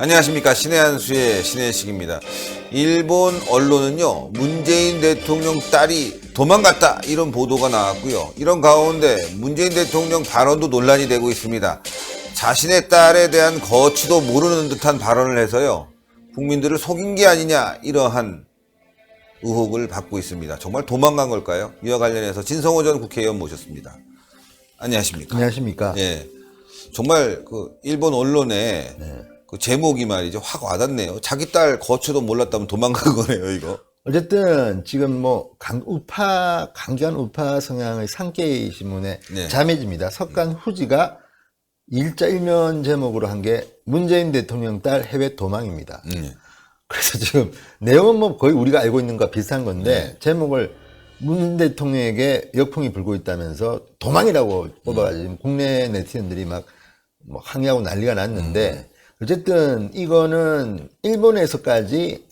안녕하십니까 신의 한수의 신의식입니다. 일본 언론은요 문재인 대통령 딸이 도망갔다 이런 보도가 나왔고요. 이런 가운데 문재인 대통령 발언도 논란이 되고 있습니다. 자신의 딸에 대한 거치도 모르는 듯한 발언을 해서요 국민들을 속인 게 아니냐 이러한 의혹을 받고 있습니다. 정말 도망간 걸까요? 이와 관련해서 진성호 전 국회의원 모셨습니다. 안녕하십니까? 안녕하십니까. 예. 정말 그 일본 언론에 네. 그 제목이 말이죠. 확 와닿네요. 자기 딸 거처도 몰랐다면 도망간 거네요, 이거. 어쨌든 지금 뭐 강, 우파 강경한 우파 성향의 상케이 신문의 네. 자매집니다. 석간 후지가 일자 일면 제목으로 한 게 문재인 대통령 딸 해외 도망입니다. 음. 그래서 지금 내용은 뭐 거의 우리가 알고 있는 것과 비슷한 건데 네. 제목을 문 대통령에게 역풍이 불고 있다면서 도망이라고 뽑아가지고 지금 국내 네티즌들이 막 뭐 항의하고 난리가 났는데 어쨌든 이거는 일본에서까지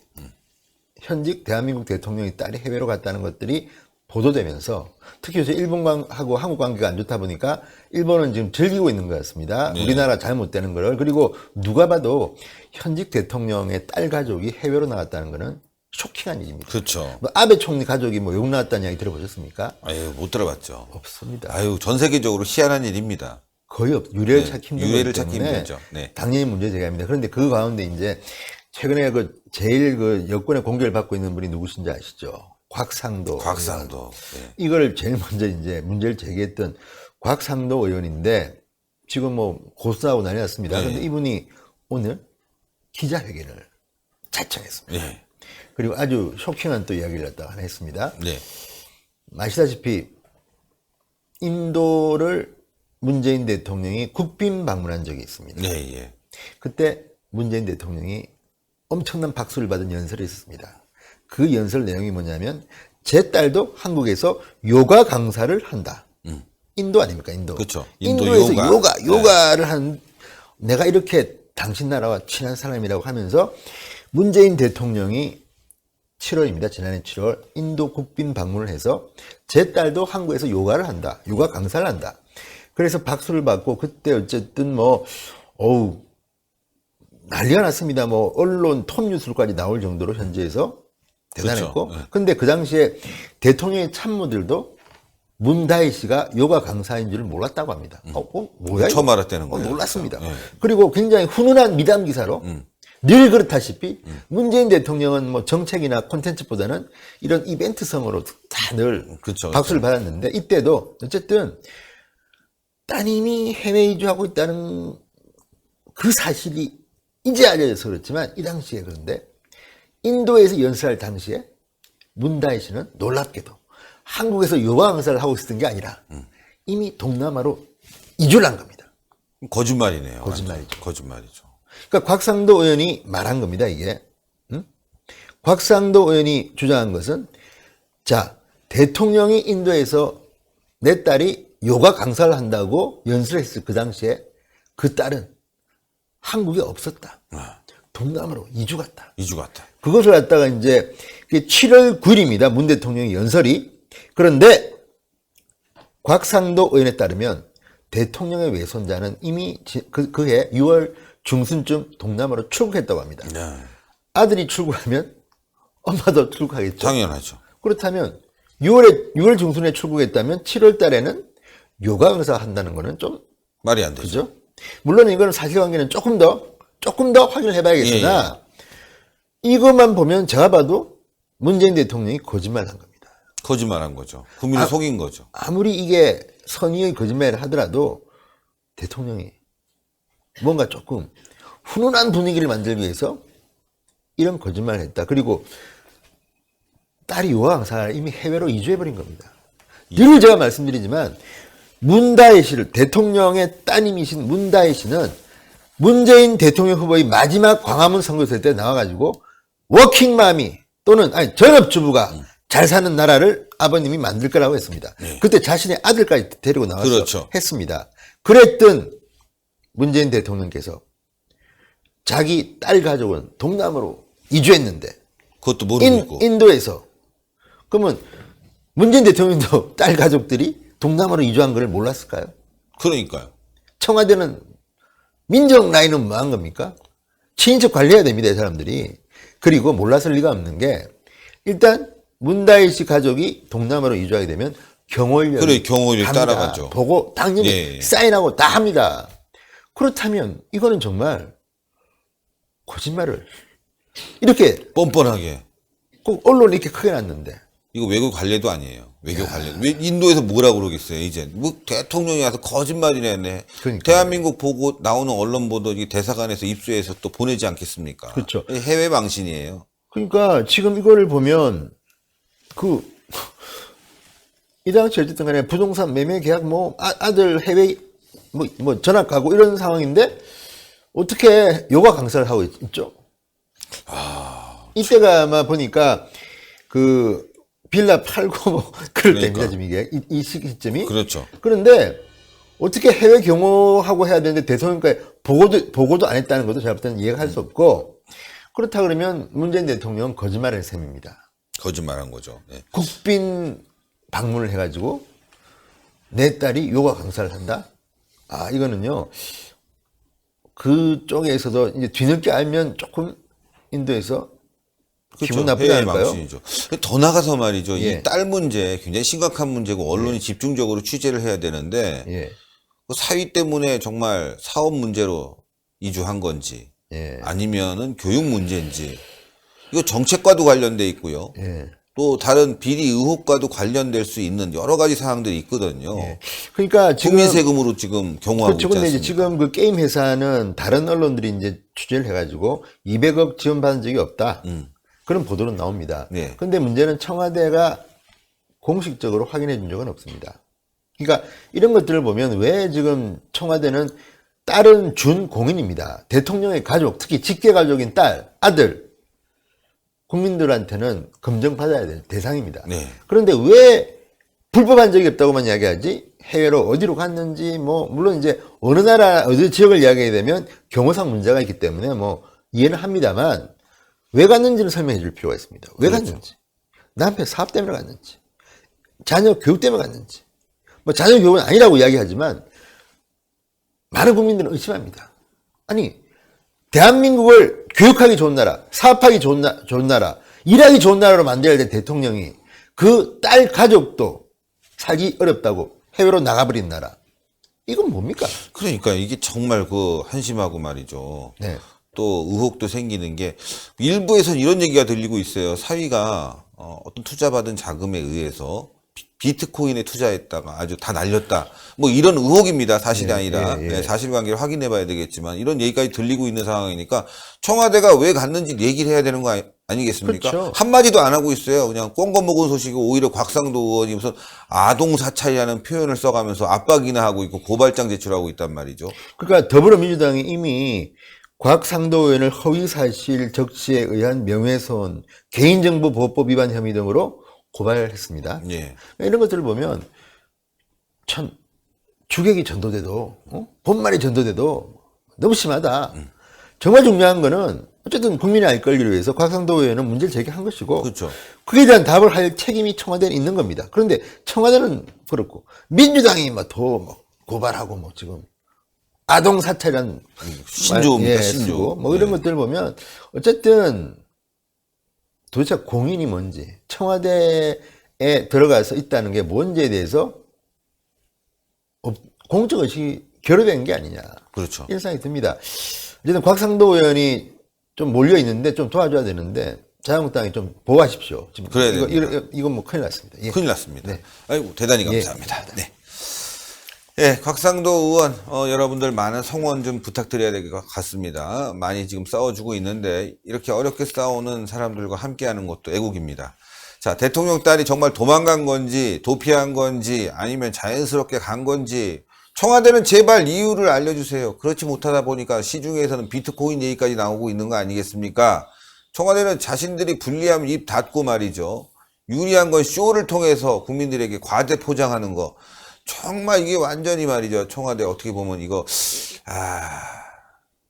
현직 대한민국 대통령이 딸이 해외로 갔다는 것들이 보도되면서 특히 요새 일본하고 한국 관계가 안 좋다 보니까 일본은 지금 즐기고 있는 것 같습니다. 우리나라 잘못되는 거를 그리고 누가 봐도 현직 대통령의 딸 가족이 해외로 나갔다는 거는 쇼킹한 일입니다. 그렇죠. 뭐 아베 총리 가족이 뭐 욕 나왔다는 이야기 들어보셨습니까? 아유, 못 들어봤죠. 없습니다. 아유, 전 세계적으로 희한한 일입니다. 거의 없. 유례를 네, 찾기 힘든 유례를 찾기 힘들죠. 네. 당연히 문제 제기합니다. 그런데 그 가운데 이제 최근에 그 제일 그 여권의 공개를 받고 있는 분이 누구신지 아시죠? 곽상도. 곽상도. 네. 이걸 제일 먼저 이제 문제를 제기했던 곽상도 의원인데 지금 뭐 고소하고 난리 났습니다. 네. 그런데 이분이 오늘 기자회견을 자청했습니다. 네. 그리고 아주 쇼킹한 또 이야기를 갖다가 하나 했습니다. 네. 아시다시피 인도를 문재인 대통령이 국빈 방문한 적이 있습니다. 네, 예. 그때 문재인 대통령이 엄청난 박수를 받은 연설이 있었습니다. 그 연설 내용이 뭐냐면 제 딸도 한국에서 요가 강사를 한다. 인도 아닙니까 인도. 음. 그쵸. 인도 인도 에서 요가. 요가, 네. 요가를 한 내가 이렇게 당신 나라와 친한 사람이라고 하면서 문재인 대통령이 7월입니다. 지난해 7월 인도 국빈 방문을 해서 제 딸도 한국에서 요가를 한다. 요가 강사를 한다. 그래서 박수를 받고 그때 어쨌든 뭐 어우 난리가 났습니다. 뭐 언론 톱 뉴스까지 나올 정도로 현지에서 대단했고 그렇죠. 네. 근데 그 당시에 대통령의 참모들도 문다희 씨가 요가 강사인 줄 몰랐다고 합니다. 어, 어, 뭐야? 이거? 처음 알았다는 어, 거예요. 놀랐습니다. 네. 그리고 굉장히 훈훈한 미담 기사로 늘 그렇다시피 문재인 대통령은 뭐 정책이나 콘텐츠보다는 이런 이벤트성으로 다늘 그쵸, 박수를 받았는데 이때도 어쨌든 따님이 해외 이주하고 있다는 그 사실이 이제 알려져서 그렇지만 이 당시에 그런데 인도에서 연설할 당시에 문다희 씨는 놀랍게도 한국에서 요가 강사를 하고 있었던 게 아니라 이미 동남아로 이주를 한 겁니다. 거짓말이네요. 거짓말이죠. 거짓말이죠. 그러니까 곽상도 의원이 말한 겁니다, 이게. 응? 곽상도 의원이 주장한 것은 자, 대통령이 인도에서 내 딸이 요가 강사를 한다고 연설을 했을 그 당시에 그 딸은 한국에 없었다. 아, 동남아로 이주 갔다. 이주 같다. 그것을 갖다가 이제 7월 9일입니다. 문 대통령의 연설이. 그런데 곽상도 의원에 따르면 대통령의 외손자는 이미 지- 그, 그해 6월 중순쯤 동남아로 출국했다고 합니다. 네. 아들이 출국하면 엄마도 출국하겠죠. 당연하죠. 그렇다면 6월에 6월 중순에 출국했다면 7월 달에는 요가 강사 한다는 거는 좀 말이 안 되죠. 그죠? 물론 이거는 사실관계는 조금 더 조금 더 확인을 해봐야겠으나 이것만 보면 제가 봐도 문재인 대통령이 거짓말한 겁니다. 거짓말한 거죠. 국민을 속인 거죠. 아무리 이게 선의의 거짓말을 하더라도 대통령이 뭔가 조금 훈훈한 분위기를 만들기 위해서 이런 거짓말을 했다. 그리고 딸이 요가 강사를 이미 해외로 이주해버린 겁니다. 늘 제가 말씀드리지만 문다혜 씨를 대통령의 따님이신 문다혜 씨는 문재인 대통령 후보의 마지막 광화문 선거설 때 나와가지고 워킹맘이 또는 아니 전업주부가 잘 사는 나라를 아버님이 만들 거라고 했습니다. 그때 자신의 아들까지 데리고 나와서 그렇죠. 했습니다. 그랬던 문재인 대통령께서 자기 딸 가족은 동남아로 이주했는데 그것도 모르고 인. 인도에서 그러면 문재인 대통령도 딸 가족들이 동남아로 이주한 걸 몰랐을까요? 그러니까요. 청와대는 민정 라인은 뭐한 겁니까? 친인척 관리해야 됩니다, 이 사람들이. 그리고 몰랐을 리가 없는 게 일단 문다일 씨 가족이 동남아로 이주하게 되면 경월련 그래, 갑니다. 따라가죠. 보고 당연히 예, 예. 사인하고 다 합니다. 그렇다면 이거는 정말 거짓말을 이렇게 뻔뻔하게. 꼭 언론에 이렇게 크게 났는데 이거 외교 관례도 아니에요. 외교 관례. 왜 인도에서 뭐라 그러겠어요, 이제. 뭐 대통령이 와서 거짓말이네. 네. 그러니까요. 대한민국 보고 나오는 언론 보도 이 대사관에서 입수해서 또 보내지 않겠습니까? 그렇죠. 해외 방신이에요. 그러니까 지금 이거를 보면 그 이 당시 어쨌든 간에 부동산 매매 계약 뭐 아, 아들 해외 뭐, 뭐 전학 가고 이런 상황인데 어떻게 요가 강사를 하고 있, 죠 이때가 아마 보니까 그 빌라 팔고 뭐 그럴 그러니까. 때입니다 지금 이게 이, 이 시점이 그렇죠. 그런데 어떻게 해외 경호하고 해야 되는데 대통령까지 보고도 보고도 안 했다는 것도 제가 볼 때는 이해가 할 수 없고 그렇다 그러면 문재인 대통령 은 거짓말을 셈입니다. 거짓말한 거죠. 네. 국빈 방문을 해가지고 내 딸이 요가 강사를 한다. 아 이거는요 그쪽에서도 이제 뒤늦게 알면 조금 인도에서 기분 나쁘지 해외 않을까요? 방신이죠. 더 나가서 말이죠. 예. 이딸 문제 굉장히 심각한 문제고 언론이 집중적으로 취재를 해야 되는데 예, 그 사위 때문에 정말 사업 문제로 이주한 건지 예, 아니면은 교육 문제인지 이거 정책과도 관련돼 있고요. 예. 또 다른 비리 의혹과도 관련될 수 있는 여러 가지 사항들이 있거든요. 그러니까 지금 국민 세금으로 지금 경호하고 그렇죠. 있지 않습니까? 지금 그 게임 회사는 다른 언론들이 이제 취재를 해가지고 200억 지원받은 적이 없다. 그런 보도는 나옵니다. 음. 네. 근데 문제는 청와대가 공식적으로 확인해 준 적은 없습니다. 그러니까 이런 것들을 보면 왜 지금 청와대는 딸은 준 공인입니다. 대통령의 가족, 특히 직계 가족인 딸, 아들, 국민들한테는 검증받아야 될 대상입니다. 네. 그런데 왜 불법한 적이 없다고만 이야기하지? 해외로 어디로 갔는지, 뭐, 물론 이제 어느 나라, 어디 지역을 이야기하게 되면 경호상 문제가 있기 때문에 뭐, 이해는 합니다만, 왜 갔는지를 설명해 줄 필요가 있습니다. 왜 그렇죠. 갔는지. 남편 사업 때문에 갔는지. 자녀 교육 때문에 갔는지. 뭐, 자녀 교육은 아니라고 이야기하지만, 많은 국민들은 의심합니다. 아니, 대한민국을 교육하기 좋은 나라, 사업하기 좋은, 나, 좋은 나라, 일하기 좋은 나라로 만들어야 될 대통령이 그 딸 가족도 살기 어렵다고 해외로 나가버린 나라. 이건 뭡니까? 그러니까 이게 정말 그 한심하고 말이죠. 네. 또 의혹도 생기는 게 일부에서는 이런 얘기가 들리고 있어요. 사위가 어, 어떤 투자받은 자금에 의해서 비- 비트코인에 투자했다가 아주 다 날렸다. 뭐 이런 의혹입니다. 사실이 아니라 예, 예. 네, 사실관계를 확인해 봐야 되겠지만 이런 얘기까지 들리고 있는 상황이니까 청와대가 왜 갔는지 얘기를 해야 되는 거 아니, 아니겠습니까? 그렇죠. 한마디도 안 하고 있어요. 그냥 꽁거 먹은 소식이고 오히려 곽상도 의원이 무슨 아동 사찰이라는 표현을 써가면서 압박이나 하고 있고 고발장 제출하고 있단 말이죠. 그러니까 더불어민주당이 이미 곽상도 의원을 허위사실 적시에 의한 명예훼손, 개인정보보호법 위반 혐의 등으로 고발했습니다. 예. 이런 것들을 보면 참 주객이 전도돼도 어? 본말이 전도돼도 너무 심하다. 정말 중요한 거는 어쨌든 국민이 알 권리를 위해서 곽상도 의원은 문제를 제기한 것이고 그렇죠. 그에 대한 답을 할 책임이 청와대에 있는 겁니다. 그런데 청와대는 그렇고 민주당이 뭐더뭐 고발하고 뭐 지금 아동 사찰이란 신조입니다, 예, 신조. 쓰고 뭐 이런 네. 것들을 보면 어쨌든 도대체 공인이 뭔지 청와대에 들어가서 있다는 게 뭔지에 대해서 업- 공적 의식이 결여된 게 아니냐 그렇죠. 이런 생각이 듭니다. 어쨌든 곽상도 의원이 좀 몰려 있는데 좀 도와줘야 되는데 자유한국당이 좀 보호하십시오. 지금 그래야 이거, 됩니다. 이거, 뭐 큰일 났습니다. 예. 큰일 났습니다. 네. 아이고 대단히 예, 감사합니다. 네. 예, 곽상도 의원, 어, 여러분들 많은 성원 좀 부탁드려야 될 것 같습니다. 많이 지금 싸워주고 있는데, 이렇게 어렵게 싸우는 사람들과 함께하는 것도 애국입니다. 자, 대통령 딸이 정말 도망간 건지, 도피한 건지, 아니면 자연스럽게 간 건지, 청와대는 제발 이유를 알려주세요. 그렇지 못하다 보니까 시중에서는 비트코인 얘기까지 나오고 있는 거 아니겠습니까? 청와대는 자신들이 불리하면 입 닫고 말이죠. 유리한 건 쇼를 통해서 국민들에게 과대 포장하는 거. 정말 이게 완전히 말이죠. 청와대 어떻게 보면 이거, 아,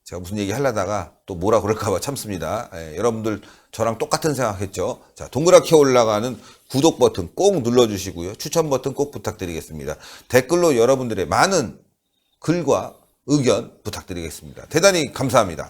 제가 무슨 얘기 하려다가 또 뭐라 그럴까봐 참습니다. 예, 여러분들 저랑 똑같은 생각했죠. 자, 동그랗게 올라가는 구독 버튼 꼭 눌러주시고요. 추천 버튼 꼭 부탁드리겠습니다. 댓글로 여러분들의 많은 글과 의견 부탁드리겠습니다. 대단히 감사합니다.